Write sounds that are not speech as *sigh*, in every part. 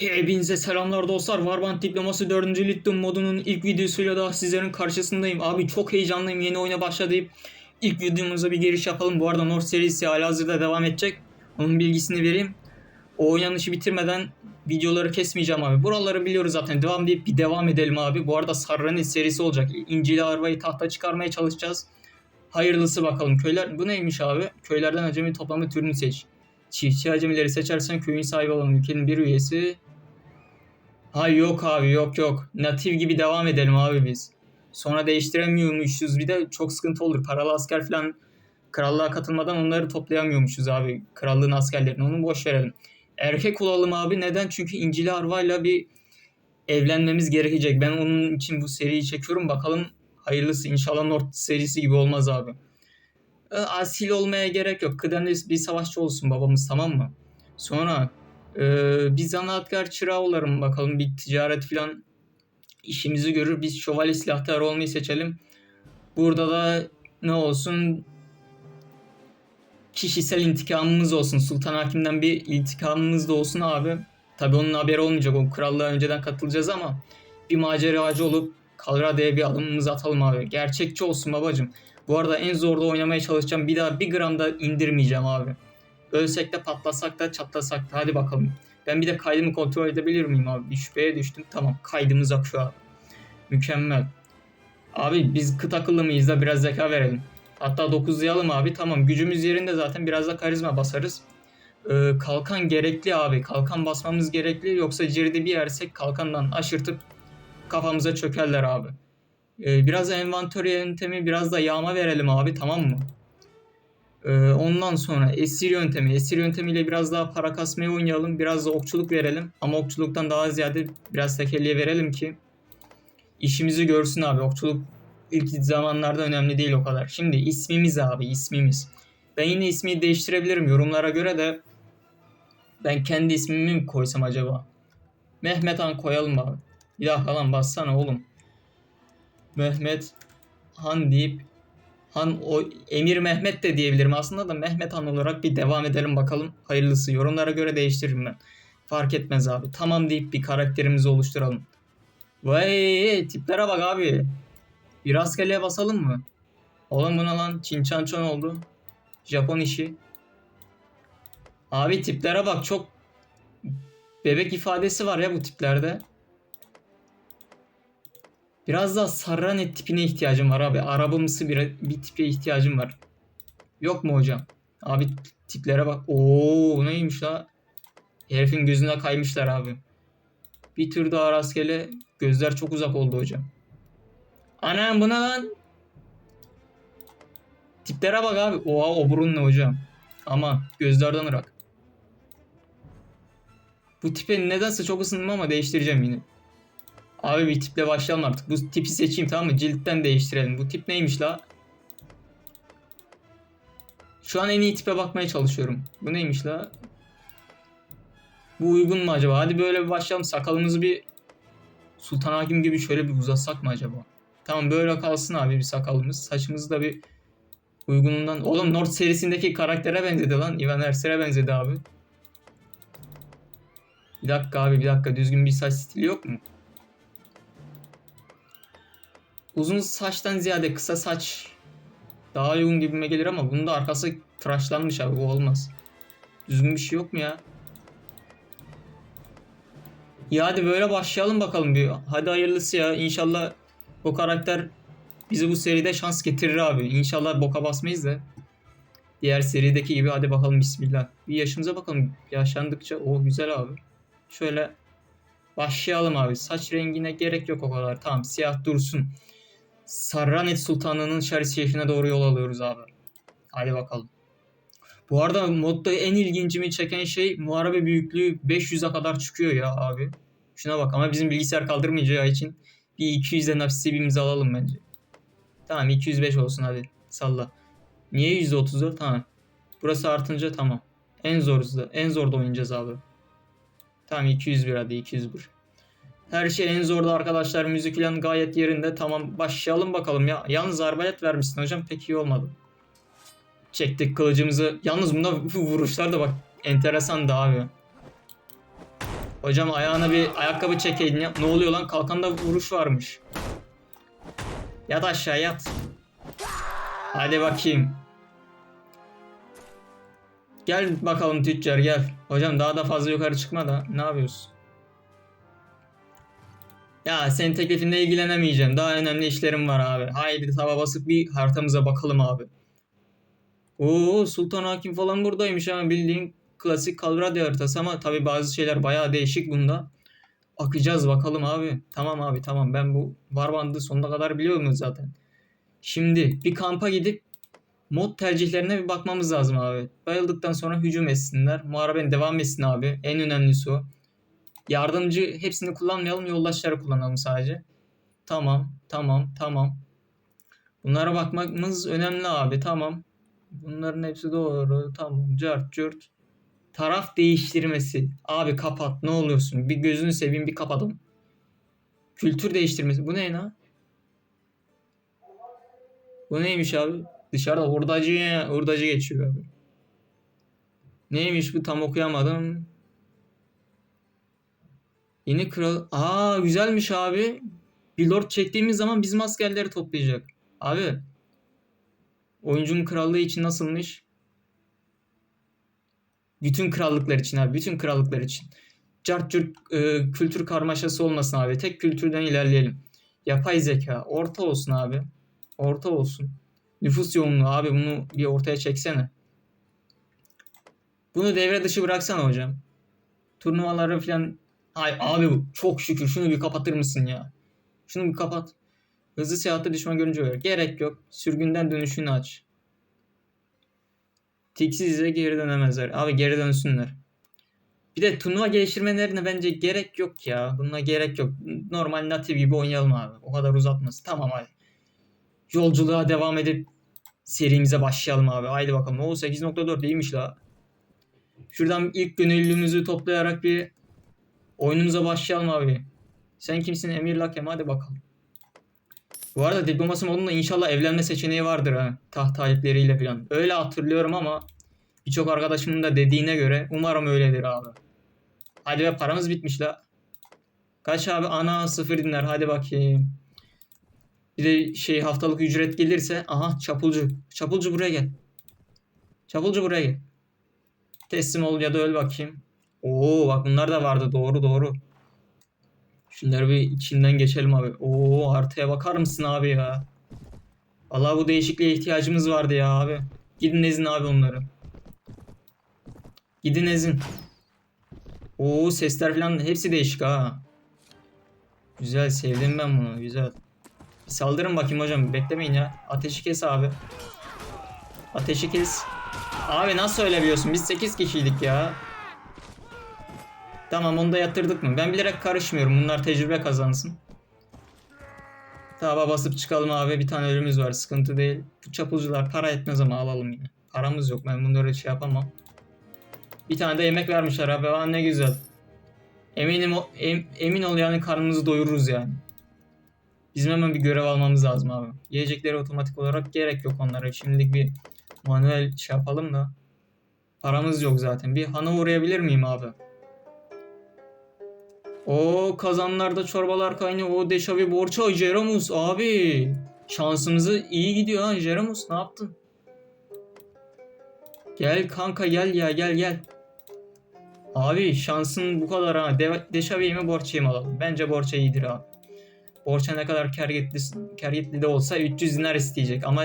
Hepinize selamlar dostlar. Warband Diploması 4. Lithium modunun ilk videosuyla daha sizlerin karşısındayım. Abi çok heyecanlıyım. Yeni oyuna başladık. İlk videomuza bir giriş yapalım. Bu arada North serisi halihazırda devam edecek. Onun bilgisini vereyim. O oynanışı bitirmeden videoları kesmeyeceğim abi. Buraları biliyoruz zaten. Devam deyip bir devam edelim abi. Bu arada Sarranet serisi olacak. İncili Arva'yı tahta çıkarmaya çalışacağız. Hayırlısı bakalım. Köyler bu neymiş abi? Köylerden acemi toplamı türünü seç. Çiftçi acemileri seçersen köyün sahibi olan ülkenin bir üyesi Ha yok abi yok yok. Natif gibi devam edelim abi biz. Sonra değiştiremiyormuşuz. Bir de çok sıkıntı olur. Paralı asker falan krallığa katılmadan onları toplayamıyormuşuz abi. Krallığın askerlerini. Onu boş verelim. Erkek olalım abi. Neden? Çünkü İncili Arva'yla bir evlenmemiz gerekecek. Ben onun için bu seriyi çekiyorum. Bakalım hayırlısı. İnşallah North serisi gibi olmaz abi. E, Asil olmaya gerek yok. Kıdemli bir savaşçı olsun babamız tamam mı? Sonra ee, bir zanaatkar çırağı olalım bakalım bir ticaret falan işimizi görür. Biz şövalye silahtar olmayı seçelim. Burada da ne olsun kişisel intikamımız olsun. Sultan Hakim'den bir intikamımız da olsun abi. Tabi onun haberi olmayacak. O krallığa önceden katılacağız ama bir maceracı olup Kalrade'ye bir adımımızı atalım abi. Gerçekçi olsun babacım. Bu arada en zorda oynamaya çalışacağım. Bir daha bir gram da indirmeyeceğim abi. Ölsek de patlasak da çatlasak da hadi bakalım. Ben bir de kaydımı kontrol edebilir miyim abi? Bir şüpheye düştüm. Tamam kaydımız akıyor abi. Mükemmel. Abi biz kıt akıllı mıyız da biraz zeka verelim. Hatta 9'layalım abi. Tamam gücümüz yerinde zaten biraz da karizma basarız. Ee, kalkan gerekli abi. Kalkan basmamız gerekli. Yoksa cirdi bir yersek kalkandan aşırtıp kafamıza çökerler abi. Ee, biraz envantör yöntemi biraz da yağma verelim abi tamam mı? Ee, ondan sonra esir yöntemi. Esir yöntemiyle biraz daha para kasmaya oynayalım. Biraz da okçuluk verelim. Ama okçuluktan daha ziyade biraz tekelliye verelim ki işimizi görsün abi. Okçuluk ilk zamanlarda önemli değil o kadar. Şimdi ismimiz abi ismimiz. Ben yine ismi değiştirebilirim yorumlara göre de ben kendi ismimi mi koysam acaba? Mehmet Han koyalım abi. Bir dakika lan bassana oğlum. Mehmet Han deyip Han o Emir Mehmet de diyebilirim aslında da Mehmet Han olarak bir devam edelim bakalım. Hayırlısı yorumlara göre değiştiririm ben. Fark etmez abi. Tamam deyip bir karakterimizi oluşturalım. Vay tiplere bak abi. Bir rastgeleye basalım mı? Oğlum buna lan Çin Çançon oldu. Japon işi. Abi tiplere bak çok bebek ifadesi var ya bu tiplerde. Biraz daha Sarranet tipine ihtiyacım var abi. Arabamsı bir, bir tipe ihtiyacım var. Yok mu hocam? Abi tiplere bak. Oo neymiş la? Herifin gözüne kaymışlar abi. Bir tür daha rastgele gözler çok uzak oldu hocam. Anam buna lan. Tiplere bak abi. Oha o burun ne hocam? Ama gözlerden ırak. Bu tipe nedense çok ısındım ama değiştireceğim yine. Abi bir tiple başlayalım artık. Bu tipi seçeyim tamam mı? Ciltten değiştirelim. Bu tip neymiş la? Şu an en iyi tipe bakmaya çalışıyorum. Bu neymiş la? Bu uygun mu acaba? Hadi böyle bir başlayalım. Sakalımızı bir Sultan Hakim gibi şöyle bir uzatsak mı acaba? Tamam böyle kalsın abi bir sakalımız. Saçımızı da bir uygunundan. Oğlum North serisindeki karaktere benzedi lan. Ivan Erser'e benzedi abi. Bir dakika abi bir dakika. Düzgün bir saç stili yok mu? Uzun saçtan ziyade kısa saç daha uygun gibime gelir ama bunun da arkası tıraşlanmış abi bu olmaz. Düzgün bir şey yok mu ya? Ya hadi böyle başlayalım bakalım bir. Hadi hayırlısı ya. İnşallah bu karakter bize bu seride şans getirir abi. İnşallah boka basmayız da. Diğer serideki gibi hadi bakalım bismillah. Bir yaşımıza bakalım. Yaşandıkça o güzel abi. Şöyle başlayalım abi. Saç rengine gerek yok o kadar. Tamam siyah dursun. Sarranet Sultanı'nın Şaris şehrine doğru yol alıyoruz abi. Hadi bakalım. Bu arada modda en ilgincimi çeken şey muharebe büyüklüğü 500'e kadar çıkıyor ya abi. Şuna bak ama bizim bilgisayar kaldırmayacağı için bir 200'den nasibimizi alalım bence. Tamam 205 olsun hadi salla. Niye %34? Tamam. Burası artınca tamam. En zorda, en zorda oynayacağız abi. Tamam 201 hadi 201. Her şey en zorda arkadaşlar. Müzik falan gayet yerinde. Tamam başlayalım bakalım ya. Yalnız arbalet vermişsin hocam pek iyi olmadı. Çektik kılıcımızı. Yalnız bunda vuruşlar da bak enteresan da abi. Hocam ayağına bir ayakkabı çekeydin ya. Ne oluyor lan? Kalkanda vuruş varmış. Yat aşağı yat. Hadi bakayım. Gel bakalım tüccar gel. Hocam daha da fazla yukarı çıkma da. Ne yapıyorsun? Ya senin teklifinle ilgilenemeyeceğim. Daha önemli işlerim var abi. Haydi tava basıp bir haritamıza bakalım abi. Oo Sultan Hakim falan buradaymış ama bildiğin klasik Kalradio haritası ama tabi bazı şeyler bayağı değişik bunda. Akacağız bakalım abi. Tamam abi tamam ben bu Warbandı sonuna kadar biliyorum zaten. Şimdi bir kampa gidip mod tercihlerine bir bakmamız lazım abi. Bayıldıktan sonra hücum etsinler. Muharebenin devam etsin abi. En önemlisi o. Yardımcı hepsini kullanmayalım. Yoldaşları kullanalım sadece. Tamam. Tamam. Tamam. Bunlara bakmamız önemli abi. Tamam. Bunların hepsi doğru. Tamam. Cart cürt. Taraf değiştirmesi. Abi kapat. Ne oluyorsun? Bir gözünü seveyim bir kapadım. Kültür değiştirmesi. Bu ne lan? Bu neymiş abi? Dışarıda hurdacı, hurdacı geçiyor abi. Neymiş bu tam okuyamadım. Yeni kral. Aa güzelmiş abi. Bir lord çektiğimiz zaman bizim askerleri toplayacak. Abi. Oyuncunun krallığı için nasılmış? Bütün krallıklar için abi. Bütün krallıklar için. Cart curt, e, kültür karmaşası olmasın abi. Tek kültürden ilerleyelim. Yapay zeka. Orta olsun abi. Orta olsun. Nüfus yoğunluğu abi bunu bir ortaya çeksene. Bunu devre dışı bıraksana hocam. Turnuvaları falan. Ay abi çok şükür şunu bir kapatır mısın ya? Şunu bir kapat. Hızlı seyahatte düşman görünce uyar. Gerek yok. Sürgünden dönüşünü aç. Tiksiz'e geri dönemezler. Abi geri dönsünler. Bir de turnuva geliştirmelerine bence gerek yok ya. Buna gerek yok. Normal natif gibi oynayalım abi. O kadar uzatması. Tamam abi. Yolculuğa devam edip serimize başlayalım abi. Haydi bakalım. O 8.4 iyiymiş la. Şuradan ilk gönüllümüzü toplayarak bir oyunumuza başlayalım abi. Sen kimsin Emir Lakem hadi bakalım. Bu arada diplomasi modunda inşallah evlenme seçeneği vardır ha. Taht talipleriyle falan. Öyle hatırlıyorum ama birçok arkadaşımın da dediğine göre umarım öyledir abi. Hadi be paramız bitmiş la. Kaç abi? Ana sıfır dinler hadi bakayım. Bir de şey haftalık ücret gelirse aha çapulcu. Çapulcu buraya gel. Çapulcu buraya gel. Teslim ol ya da öl bakayım. Oo bak bunlar da vardı doğru doğru. Şunları bir içinden geçelim abi. Oo haritaya bakar mısın abi ya? Allah bu değişikliğe ihtiyacımız vardı ya abi. Gidin ezin abi onları. Gidin ezin. Oo sesler falan hepsi değişik ha. Güzel sevdim ben bunu güzel. Bir saldırın bakayım hocam beklemeyin ya. Ateşi kes abi. Ateşi kes. Abi nasıl öyle biliyorsun? Biz 8 kişiydik ya. Tamam onu da yatırdık mı? Ben bilerek karışmıyorum. Bunlar tecrübe kazansın. Taba basıp çıkalım abi. Bir tane ölümümüz var. Sıkıntı değil. Bu çapulcular para etmez ama alalım yine. Paramız yok. Ben bunları şey yapamam. Bir tane de yemek vermişler abi. Aa, ne güzel. Eminim o, em- emin ol yani karnımızı doyururuz yani. Bizim hemen bir görev almamız lazım abi. Yiyecekleri otomatik olarak gerek yok onlara. Şimdilik bir manuel şey yapalım da. Paramız yok zaten. Bir hana uğrayabilir miyim abi? O kazanlarda çorbalar kaynıyor. O Deşavi Borça Jeromus abi. Şansımızı iyi gidiyor ha Jeromus. Ne yaptın? Gel kanka gel ya gel gel. Abi şansın bu kadar ha. De Deşavi'yi mi Borça'yı mı alalım? Bence Borça iyidir abi. Borça ne kadar kergetli, kergetli de olsa 300 dinar isteyecek ama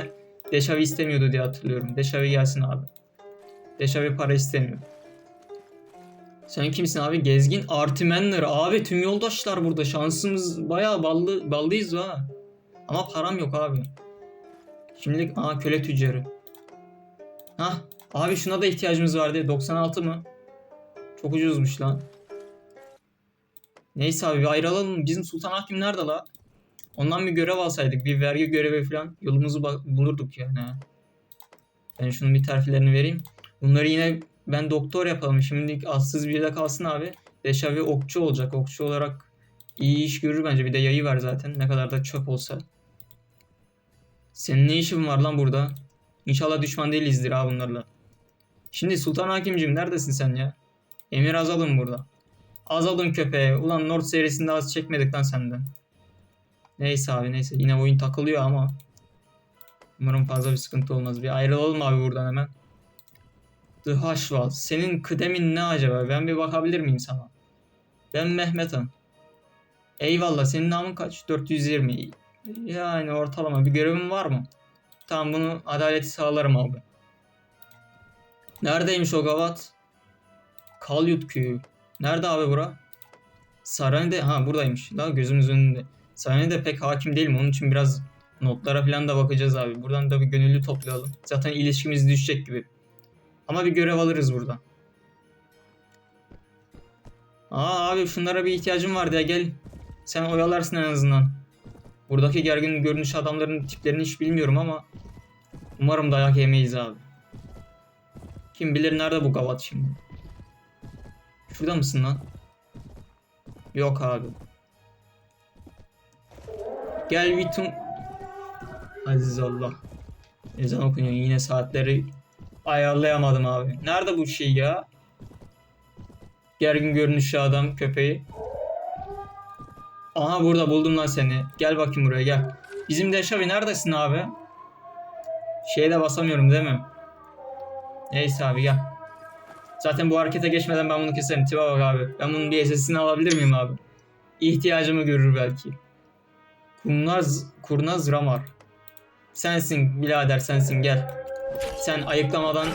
Deşavi istemiyordu diye hatırlıyorum. Deşavi gelsin abi. Deşavi para istemiyor. Sen kimsin abi? Gezgin Artimenler. Abi tüm yoldaşlar burada. Şansımız bayağı ballı, ballıyız ha. Ama param yok abi. Şimdilik aa köle tüccarı. Hah abi şuna da ihtiyacımız vardı. 96 mı? Çok ucuzmuş lan. Neyse abi bir ayrılalım. Bizim Sultan Hakim nerede la? Ondan bir görev alsaydık. Bir vergi görevi falan. Yolumuzu bulurduk yani. Ben şunun bir terfilerini vereyim. Bunları yine ben doktor yapalım. Şimdi atsız bir de kalsın abi. Deşavi okçu olacak. Okçu olarak iyi iş görür bence. Bir de yayı var zaten. Ne kadar da çöp olsa. Senin ne işin var lan burada? İnşallah düşman değilizdir ha bunlarla. Şimdi Sultan Hakimciğim neredesin sen ya? Emir Azal'ım burada. Az odun köpeğe. Ulan North serisinde az çekmedik lan senden. Neyse abi neyse. Yine oyun takılıyor ama. Umarım fazla bir sıkıntı olmaz. Bir ayrılalım abi buradan hemen. The Hashwal. Senin kıdemin ne acaba? Ben bir bakabilir miyim sana? Ben Mehmet Han. Eyvallah. Senin namın kaç? 420. Yani ortalama bir görevin var mı? Tamam bunu adaleti sağlarım abi. Neredeymiş o gavat? Kalyut köyü. Nerede abi bura? Sarayda ha buradaymış. Daha gözümüz önünde. Sarayda pek hakim değilim. Onun için biraz notlara falan da bakacağız abi. Buradan da bir gönüllü toplayalım. Zaten ilişkimiz düşecek gibi. Ama bir görev alırız buradan. Aa abi şunlara bir ihtiyacım vardı ya gel. Sen oyalarsın en azından. Buradaki gergin görünüş adamların tiplerini hiç bilmiyorum ama umarım dayak yemeyiz abi. Kim bilir nerede bu gavat şimdi. Şurada mısın lan? Yok abi. Gel Vitum. Aziz Allah. Ezan okunuyor yine saatleri ayarlayamadım abi. Nerede bu şey ya? Gergin görünüşlü adam köpeği. Aha burada buldum lan seni. Gel bakayım buraya gel. Bizim Deşavi neredesin abi? Şeye de basamıyorum değil mi? Neyse abi gel. Zaten bu harekete geçmeden ben bunu keserim. Tipe bak abi. Ben bunun bir SS'ini alabilir miyim abi? İhtiyacımı görür belki. Kurnaz, kurnaz Ramar. Sensin birader sensin gel. Sen ayıklamadan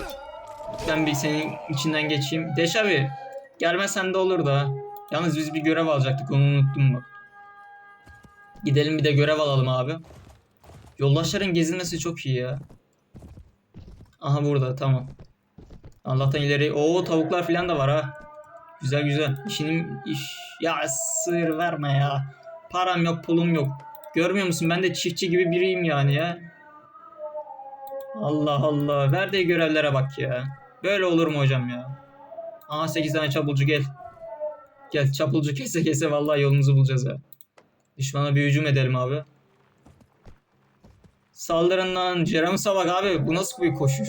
ben bir senin içinden geçeyim. Deşavi gelmesen de olur da. Yalnız biz bir görev alacaktık onu unuttum bak. Gidelim bir de görev alalım abi. Yoldaşların gezilmesi çok iyi ya. Aha burada tamam. Allah'tan ileri. Oo tavuklar falan da var ha. Güzel güzel. İşinin iş. Ya sığır verme ya. Param yok pulum yok. Görmüyor musun ben de çiftçi gibi biriyim yani ya. Allah Allah. Verdiği görevlere bak ya. Böyle olur mu hocam ya? Aha 8 tane çapulcu gel. Gel çapulcu kese kese vallahi yolumuzu bulacağız ya. Düşmana bir hücum edelim abi. Saldırın lan. Jeremy Savak abi. Bu nasıl bir koşuş?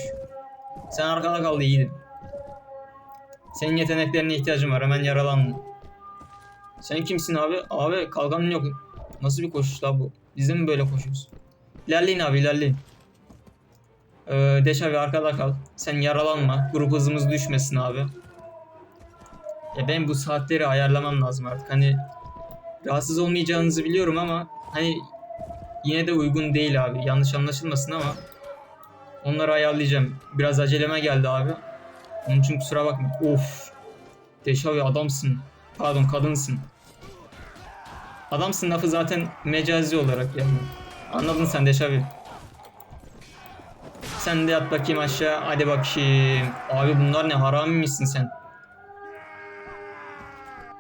Sen arkada kal iyiydin. Senin yeteneklerine ihtiyacım var. Hemen yaralanma. Sen kimsin abi? Abi kalkanın yok. Nasıl bir koşuş la bu? Biz de mi böyle koşuyoruz? İlerleyin abi ilerleyin. Ee, Deş abi arkada kal. Sen yaralanma. Grup hızımız düşmesin abi. Ya ben bu saatleri ayarlamam lazım artık. Hani rahatsız olmayacağınızı biliyorum ama hani yine de uygun değil abi. Yanlış anlaşılmasın ama onları ayarlayacağım. Biraz aceleme geldi abi. Onun için kusura bakma. Of. Deşavi adamsın. Pardon kadınsın. Adamsın lafı zaten mecazi olarak yani. Anladın sen Deşavi. Sen de yat bakayım aşağı. Hadi bakayım. Abi bunlar ne harami misin sen?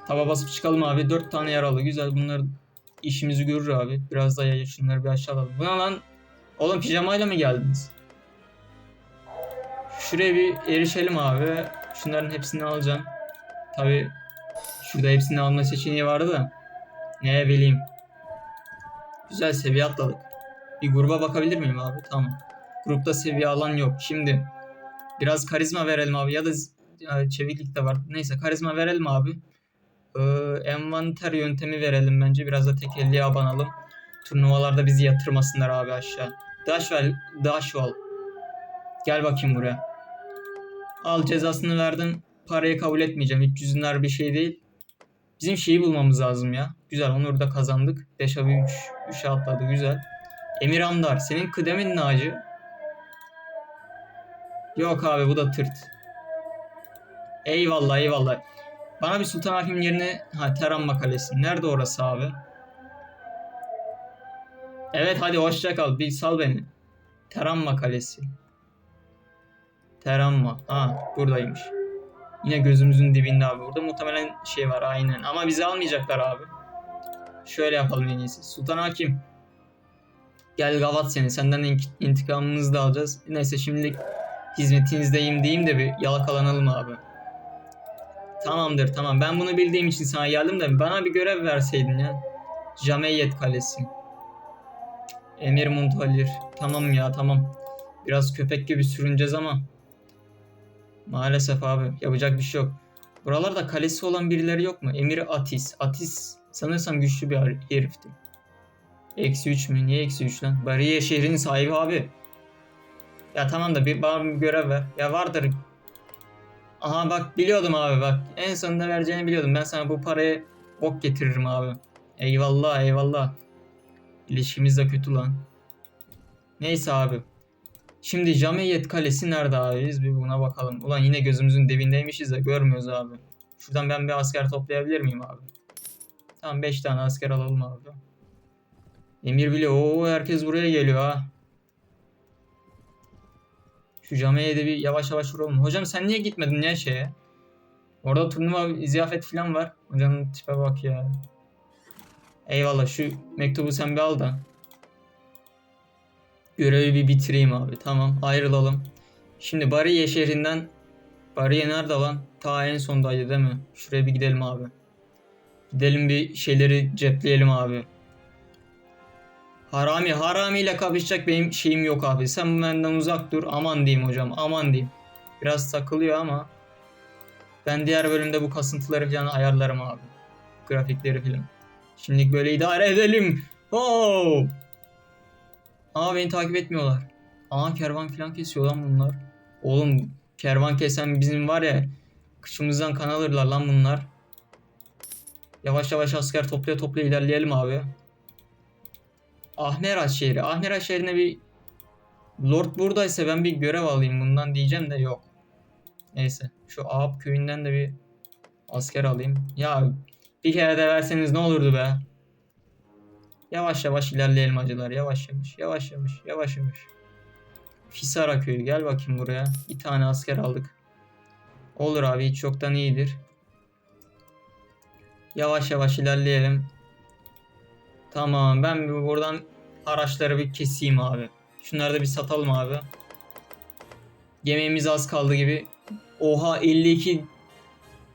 Tava basıp çıkalım abi. Dört tane yaralı. Güzel bunlar işimizi görür abi. Biraz daha yay şunları bir aşağı alalım. Bu ne lan? Oğlum pijamayla mı geldiniz? Şuraya bir erişelim abi. Şunların hepsini alacağım. Tabi şurada hepsini alma seçeneği vardı da. Ne bileyim. Güzel seviye atladık. Bir gruba bakabilir miyim abi? Tamam. Grupta seviye alan yok. Şimdi biraz karizma verelim abi ya da ya çeviklik de var. Neyse karizma verelim abi. Ee, envanter yöntemi verelim bence. Biraz da tekelliğe abanalım. Turnuvalarda bizi yatırmasınlar abi aşağı. Dashwell, Dashwell. Gel bakayım buraya. Al cezasını verdim. Parayı kabul etmeyeceğim. 300'ünler bir şey değil. Bizim şeyi bulmamız lazım ya. Güzel onu orada kazandık. Deşavi 3 3'e atladı güzel. Emir Amdar senin kıdemin ne acı? Yok abi bu da tırt. Eyvallah eyvallah. Bana bir Sultan Hakim yerine ha Teramma Kalesi. Nerede orası abi? Evet hadi hoşça kal. Bir sal beni. Teramma Kalesi. Teramma. Ha buradaymış. Yine gözümüzün dibinde abi. Burada muhtemelen şey var aynen. Ama bizi almayacaklar abi. Şöyle yapalım en iyisi. Sultan Hakim. Gel gavat seni. Senden in- intikamımızı da alacağız. Neyse şimdilik hizmetinizdeyim diyeyim de bir yalakalanalım abi. Tamamdır tamam. Ben bunu bildiğim için sana geldim de bana bir görev verseydin ya. Jameyet Kalesi. Emir Muntalir. Tamam ya tamam. Biraz köpek gibi sürüneceğiz ama. Maalesef abi yapacak bir şey yok. Buralarda kalesi olan birileri yok mu? Emir Atis. Atis sanırsam güçlü bir her- herifti. Eksi 3 mü? Niye eksi 3 lan? Bariye şehrinin sahibi abi. Ya tamam da bir, bana bir görev ver. Ya vardır. Aha bak biliyordum abi bak. En sonunda vereceğini biliyordum. Ben sana bu parayı bok getiririm abi. Eyvallah eyvallah. İlişkimiz de kötü lan. Neyse abi. Şimdi Jameyet Kalesi nerede abi? Biz bir buna bakalım. Ulan yine gözümüzün dibindeymişiz de görmüyoruz abi. Şuradan ben bir asker toplayabilir miyim abi? Tamam 5 tane asker alalım abi. Emir bile o herkes buraya geliyor ha. Şu Jameyet'e bir yavaş yavaş vuralım. Hocam sen niye gitmedin ya şeye? Orada turnuva ziyafet falan var. Hocanın tipe bak ya. Eyvallah şu mektubu sen bir al da. Görevi bir bitireyim abi. Tamam ayrılalım. Şimdi Bariye şehrinden Bariye nerede lan? Ta en sondaydı değil mi? Şuraya bir gidelim abi. Gidelim bir şeyleri cepleyelim abi. Harami, Harami ile kapışacak benim şeyim yok abi. Sen benden uzak dur. Aman diyeyim hocam. Aman diyeyim. Biraz takılıyor ama ben diğer bölümde bu kasıntıları falan ayarlarım abi. Grafikleri falan. Şimdilik böyle idare edelim. Oh! Aa beni takip etmiyorlar. Aa kervan falan kesiyor lan bunlar. Oğlum kervan kesen bizim var ya kıçımızdan kan alırlar lan bunlar. Yavaş yavaş asker toplaya toplaya ilerleyelim abi. Ahmeraş şehri. Ahmeraş şehrine bir Lord buradaysa ben bir görev alayım bundan diyeceğim de yok. Neyse. Şu Ağap köyünden de bir asker alayım. Ya bir kere de verseniz ne olurdu be. Yavaş yavaş ilerleyelim acılar. Yavaş yavaş. Yavaş yavaş. Yavaş yavaş. Fisara köyü. Gel bakayım buraya. Bir tane asker aldık. Olur abi hiç yoktan iyidir. Yavaş yavaş ilerleyelim. Tamam ben bir buradan araçları bir keseyim abi. Şunları da bir satalım abi. Yemeğimiz az kaldı gibi. Oha 52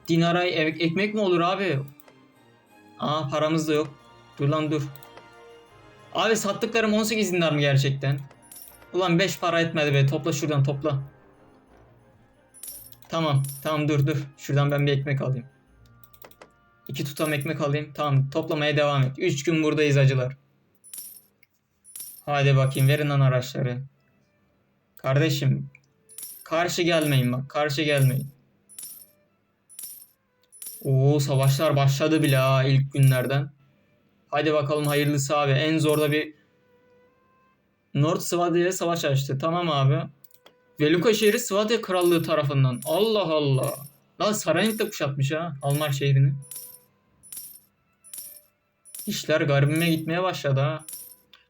dinara ek- ekmek mi olur abi? Aa paramız da yok. Dur lan dur. Abi sattıklarım 18 dinar mı gerçekten? Ulan 5 para etmedi be. Topla şuradan topla. Tamam. Tamam dur dur. Şuradan ben bir ekmek alayım. İki tutam ekmek alayım. Tamam toplamaya devam et. 3 gün buradayız acılar. Hadi bakayım verin lan araçları. Kardeşim. Karşı gelmeyin bak. Karşı gelmeyin. Oo savaşlar başladı bile ha ilk günlerden. Hadi bakalım hayırlısı abi. En zorda bir North Swadia savaş açtı. Tamam abi. Veluka şehri Swadia krallığı tarafından. Allah Allah. Lan Saraynik de kuşatmış ha. Almar şehrini. İşler garibime gitmeye başladı ha.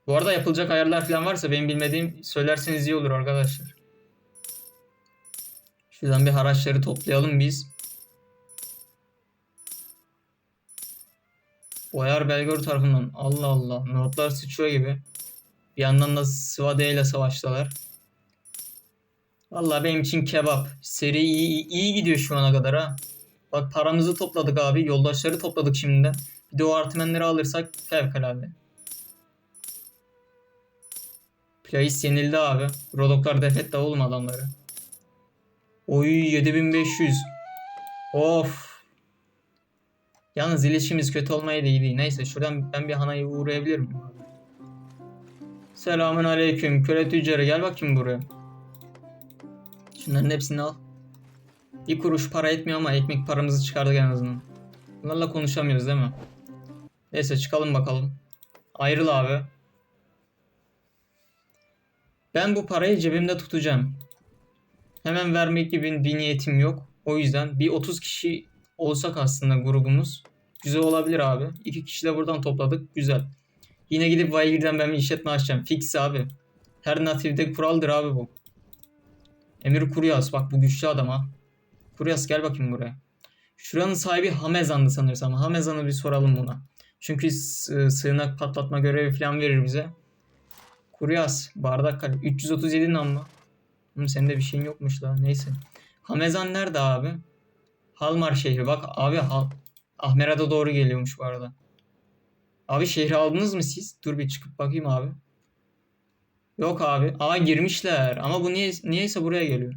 Bu arada yapılacak ayarlar falan varsa benim bilmediğim söylerseniz iyi olur arkadaşlar. Şuradan bir haraçları toplayalım biz. Boyar Belgor tarafından. Allah Allah. Notlar sıçıyor gibi. Bir yandan da Svadia ile savaştılar. Vallahi benim için kebap. Seri iyi, iyi gidiyor şu ana kadar ha. Bak paramızı topladık abi. Yoldaşları topladık şimdiden. Bir de o artmenleri alırsak fevkalade. Place yenildi abi. Rodoklar defet de oğlum adamları. Oy 7500. Of. Yalnız ilişkimiz kötü olmaya da. Neyse şuradan ben bir hanayı uğrayabilir miyim? Selamun aleyküm. Köle tüccarı gel bakayım buraya. Şunların hepsini al. Bir kuruş para etmiyor ama ekmek paramızı çıkardık en azından. Bunlarla konuşamıyoruz değil mi? Neyse çıkalım bakalım. Ayrıl abi. Ben bu parayı cebimde tutacağım. Hemen vermek gibi bir niyetim yok. O yüzden bir 30 kişi olsak aslında grubumuz. Güzel olabilir abi. İki kişi de buradan topladık. Güzel. Yine gidip Vaygir'den ben bir işletme açacağım. Fix abi. Her natifde kuraldır abi bu. Emir Kuryas. Bak bu güçlü adam ha. Kuryas gel bakayım buraya. Şuranın sahibi Hamezan'dı sanırsam. Hamezan'ı bir soralım buna. Çünkü s- sığınak patlatma görevi falan verir bize. Kuryas. Bardak kale. 337 nam mı? Hı, senin de bir şeyin yokmuş la. Neyse. Hamezan nerede abi? Halmar şehri. Bak abi Hal Ahmera'da doğru geliyormuş bu arada. Abi şehri aldınız mı siz? Dur bir çıkıp bakayım abi. Yok abi. Aa girmişler. Ama bu niye niyeyse buraya geliyor.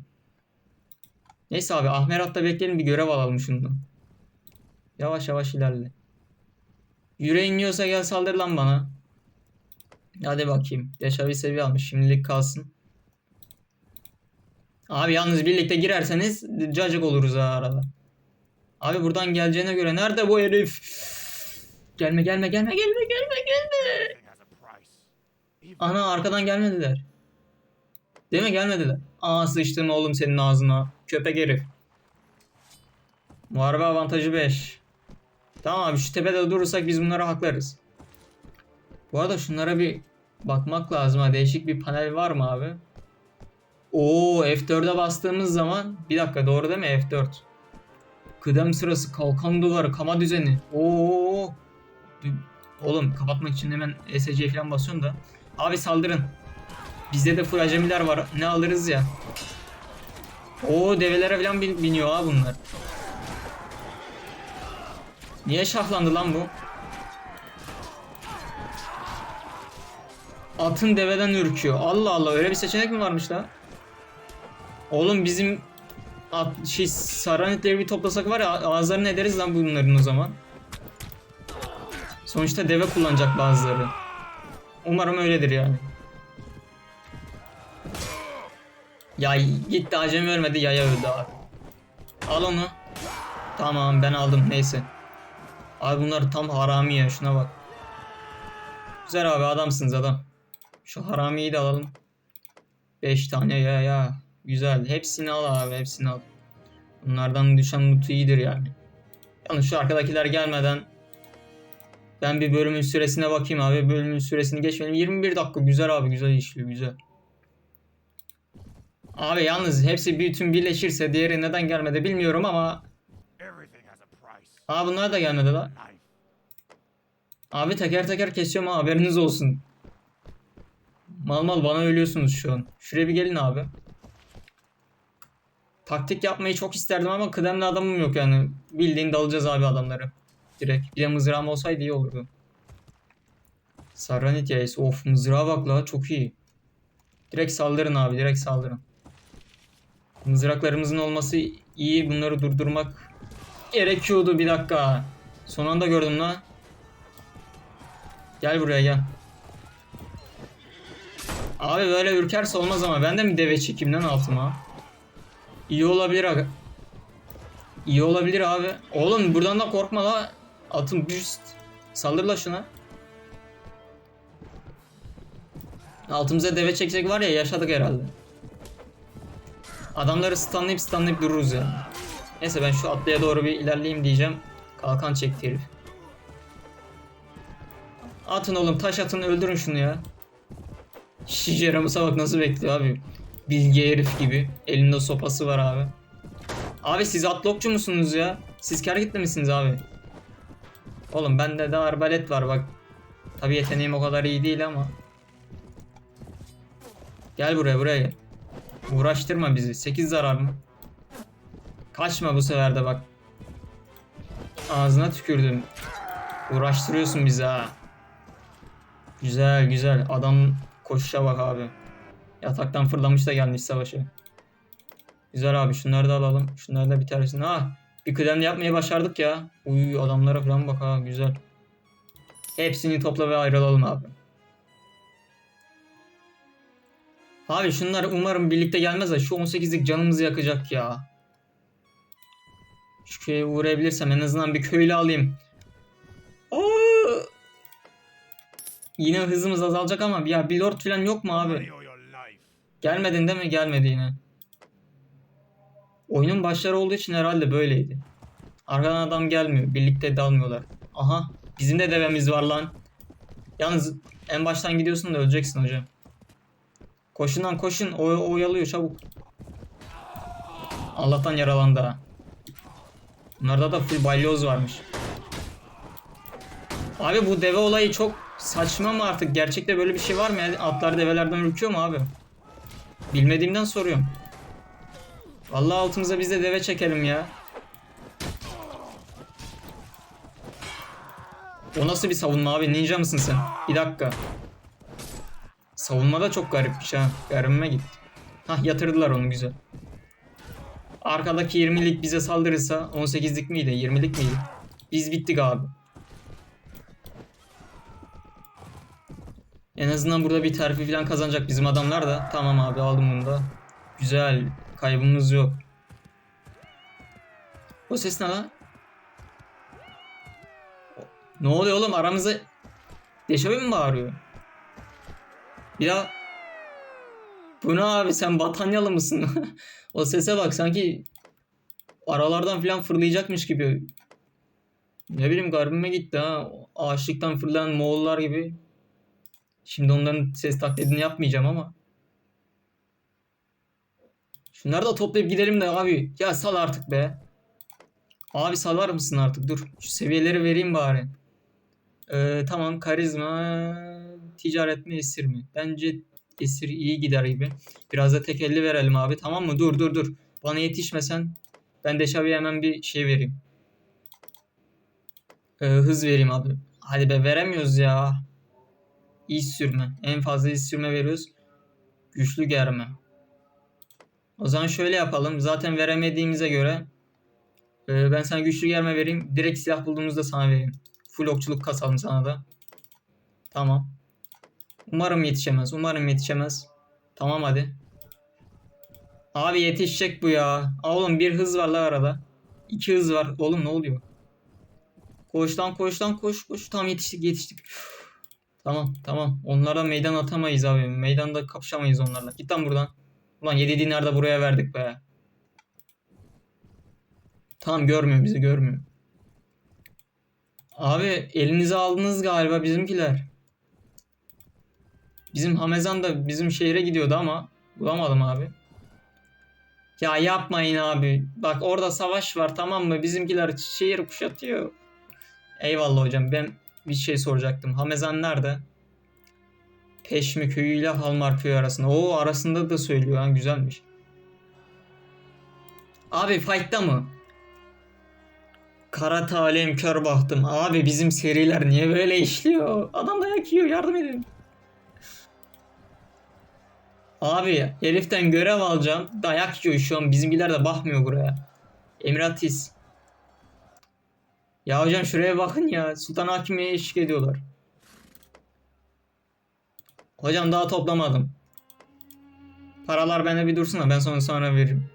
Neyse abi Ahmerat'ta bekleyelim bir görev alalım şundan. Yavaş yavaş ilerle. Yüreğin yiyorsa gel saldır lan bana. Hadi bakayım. Yaşavi seviye almış. Şimdilik kalsın. Abi yalnız birlikte girerseniz cacık oluruz ha arada. Abi buradan geleceğine göre nerede bu herif? Gelme gelme gelme gelme gelme gelme. Ana arkadan gelmediler. Değil mi gelmediler? Aa sıçtım oğlum senin ağzına. Köpek herif. Muharebe avantajı 5. Tamam abi şu tepede durursak biz bunlara haklarız. Bu arada şunlara bir bakmak lazım. Değişik bir panel var mı abi? Oo F4'e bastığımız zaman bir dakika doğru değil mi F4? Kıdem sırası, kalkan duvarı, kama düzeni. Oo. Oğlum kapatmak için hemen ESC falan basıyorum da. Abi saldırın. Bizde de full acemiler var. Ne alırız ya. Oo develere falan bin- biniyor ha bunlar. Niye şahlandı lan bu? Atın deveden ürküyor. Allah Allah öyle bir seçenek mi varmış la? Oğlum bizim at, şey saranitleri bir toplasak var ya ağızlarını ederiz lan bunların o zaman. Sonuçta deve kullanacak bazıları. Umarım öyledir yani. Ya gitti acemi ölmedi yaya öldü abi. Al onu. Tamam ben aldım neyse. Abi bunlar tam harami ya şuna bak. Güzel abi adamsınız adam. Şu haramiyi de alalım. 5 tane ya ya. Güzel. Hepsini al abi hepsini al. Bunlardan düşen loot iyidir yani. Yalnız şu arkadakiler gelmeden ben bir bölümün süresine bakayım abi. Bölümün süresini geçmeyelim. 21 dakika güzel abi güzel işliyor güzel. Abi yalnız hepsi bütün birleşirse diğeri neden gelmedi bilmiyorum ama Aa bunlar da gelmedi la. Abi teker teker kesiyorum ha haberiniz olsun. Mal mal bana ölüyorsunuz şu an. Şuraya bir gelin abi. Taktik yapmayı çok isterdim ama kıdemli adamım yok yani. Bildiğin dalacağız abi adamları. Direkt. Bir de mızrağım olsaydı iyi olurdu. Sarran hikayesi. Of mızrağa bak la çok iyi. Direkt saldırın abi direkt saldırın. Mızraklarımızın olması iyi. Bunları durdurmak gerekiyordu bir dakika. Son anda gördüm la. Gel buraya gel. Abi böyle ürkerse olmaz ama ben de mi deve çekeyim lan altıma? İyi olabilir aga. İyi olabilir abi. Oğlum buradan da korkma la. Atın büst. Saldır la şuna. Altımıza deve çeksek var ya yaşadık herhalde. Adamları stunlayıp stunlayıp dururuz yani. Neyse ben şu atlıya doğru bir ilerleyeyim diyeceğim. Kalkan çekti herif. Atın oğlum taş atın öldürün şunu ya. Şişe Ramus'a bak nasıl bekliyor abi. Bilge herif gibi. Elinde sopası var abi. Abi siz atlokçu musunuz ya? Siz kar gitli misiniz abi? Oğlum bende de arbalet var bak. Tabi yeteneğim o kadar iyi değil ama. Gel buraya buraya gel. Uğraştırma bizi. 8 zarar mı? Kaçma bu sefer de bak. Ağzına tükürdüm. Uğraştırıyorsun bizi ha. Güzel güzel. Adam koşuşa bak abi. Yataktan fırlamış da gelmiş savaşa. Güzel abi şunları da alalım. Şunları da bitersin. Ha bir kıdemli yapmayı başardık ya. Uy adamlara falan bak ha güzel. Hepsini topla ve ayrılalım abi. Abi şunlar umarım birlikte gelmez de şu 18'lik canımızı yakacak ya. Şu köye uğrayabilirsem en azından bir köylü alayım. Aa! Yine hızımız azalacak ama ya bir lord falan yok mu abi? Gelmedin değil mi? Gelmedi yine. Oyunun başları olduğu için herhalde böyleydi. Arkadan adam gelmiyor. Birlikte dalmıyorlar. Aha. Bizim de devemiz var lan. Yalnız en baştan gidiyorsun da öleceksin hocam. Koşun lan koşun. O oyalıyor çabuk. Allah'tan yaralandı ha. Bunlarda da full balyoz varmış. Abi bu deve olayı çok saçma mı artık? Gerçekte böyle bir şey var mı? Yani atlar develerden ürküyor mu abi? Bilmediğimden soruyorum. Vallahi altımıza biz de deve çekelim ya. O nasıl bir savunma abi? Ninja mısın sen? Bir dakika. Savunma da çok garipmiş ha. Garibime gitti. Hah yatırdılar onu güzel. Arkadaki 20'lik bize saldırırsa 18'lik miydi? 20'lik miydi? Biz bittik abi. En azından burada bir terfi falan kazanacak bizim adamlar da. Tamam abi aldım bunu da. Güzel. Kaybımız yok. O ses ne lan? Ne oluyor oğlum aramızda Deşabi mi bağırıyor? Ya bu ne abi sen Batanyalı mısın? *laughs* o sese bak sanki aralardan falan fırlayacakmış gibi. Ne bileyim garibime gitti ha. Ağaçlıktan fırlayan Moğollar gibi. Şimdi onların ses taklidini yapmayacağım ama. Şunları da toplayıp gidelim de abi. Ya sal artık be. Abi salar mısın artık? Dur. Şu seviyeleri vereyim bari. Ee, tamam karizma ticaret mi esir mi? Bence esir iyi gider gibi. Biraz da tekelli verelim abi tamam mı? Dur dur dur. Bana yetişmesen ben Deşabi'ye hemen bir şey vereyim. Ee, hız vereyim abi. Hadi be veremiyoruz ya. İz sürme. En fazla iz sürme veriyoruz. Güçlü germe. O zaman şöyle yapalım. Zaten veremediğimize göre e, ben sana güçlü germe vereyim. Direkt silah bulduğumuzda sana vereyim. Full okçuluk kasalım sana da. Tamam. Umarım yetişemez. Umarım yetişemez. Tamam hadi. Abi yetişecek bu ya. Oğlum bir hız var la arada. İki hız var. Oğlum ne oluyor? Koş lan koş koş. Tamam yetiştik yetiştik. Tamam tamam. Onlara meydan atamayız abi. Meydanda kapışamayız onlarla. Git lan buradan. Ulan 7 dinar da buraya verdik be. Tamam görmüyor bizi görmüyor. Abi elinize aldınız galiba bizimkiler. Bizim Hamezan da bizim şehre gidiyordu ama bulamadım abi. Ya yapmayın abi. Bak orada savaş var tamam mı? Bizimkiler şehir kuşatıyor. Eyvallah hocam ben bir şey soracaktım. Hamezan nerede? Peşmi köyü ile Halmar köyü arasında. Oo arasında da söylüyor ha güzelmiş. Abi fight'ta mı? Kara talim kör bahtım. Abi bizim seriler niye böyle işliyor? Adam dayak yiyor yardım edin. Abi heriften görev alacağım. Dayak yiyor şu an. Bizimkiler de bakmıyor buraya. Emiratis. Ya hocam şuraya bakın ya. Sultan Hakim'e eşlik ediyorlar. Hocam daha toplamadım. Paralar bende bir dursun da ben sonra sonra veririm.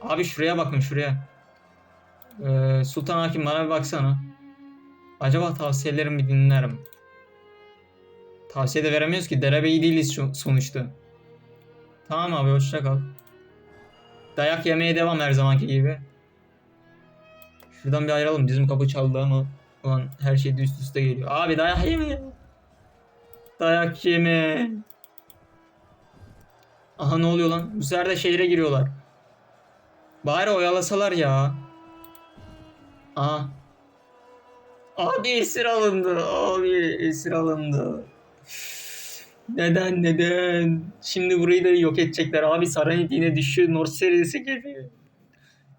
Abi şuraya bakın şuraya. Ee, Sultan Hakim bana bir baksana. Acaba tavsiyelerimi dinler mi? Tavsiye de veremiyoruz ki. Derebeyi değiliz sonuçta. Tamam abi hoşça kal. Dayak yemeye devam her zamanki gibi. Şuradan bir ayrılalım. Bizim kapı çaldı ama ulan her şey üst üste geliyor. Abi dayak yeme. Dayak yeme. Aha ne oluyor lan? Bu sefer de şehre giriyorlar. Bari oyalasalar ya. Aha. Abi esir alındı. Abi esir alındı. Neden neden? Şimdi burayı da yok edecekler. Abi Saranit yine düşüyor. North serisi geliyor.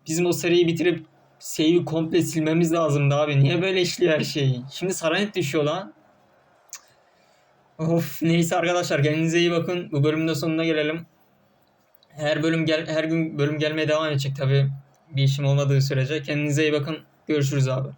Bizim o seriyi bitirip save'i komple silmemiz lazımdı abi. Niye böyle işliyor her şey? Şimdi Saranit düşüyor lan. Of neyse arkadaşlar kendinize iyi bakın. Bu bölümün de sonuna gelelim. Her bölüm gel her gün bölüm gelmeye devam edecek tabi bir işim olmadığı sürece. Kendinize iyi bakın. Görüşürüz abi.